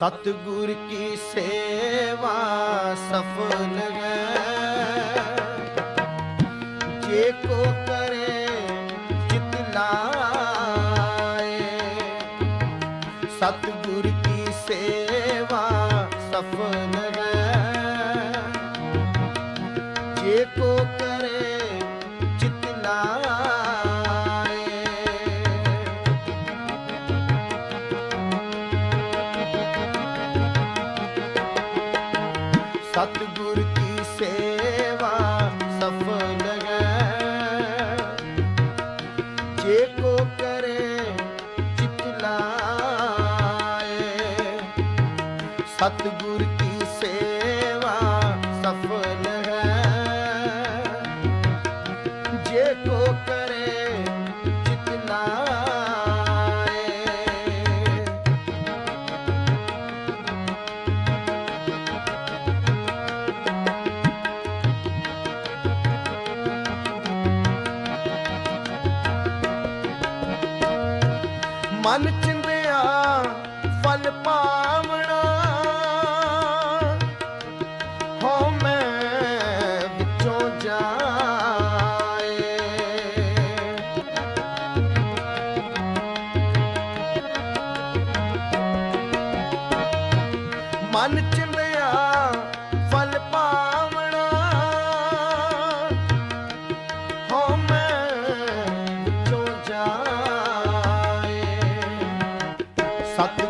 ਸਤਗੁਰ ਕੀ ਸੇਵਾ ਸਫਲ ਹੈ। ਜੇ ਕੋ ਕਰੇ ਚਿਤ ਲਾਏ। ਸਤਗੁਰ ਸਤਿਗੁਰ ਕੀ ਸੇਵਾ ਸਫਲ ਹੈ। ਜੇ ਕੋ ਕਰੇ ਚਿਤਨਾਏ ਮਨ ਚ Satu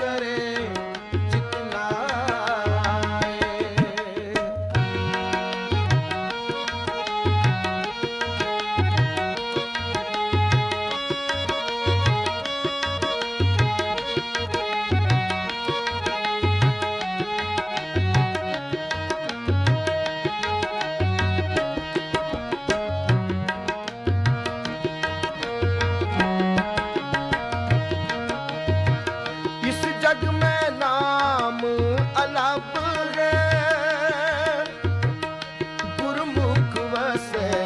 I said.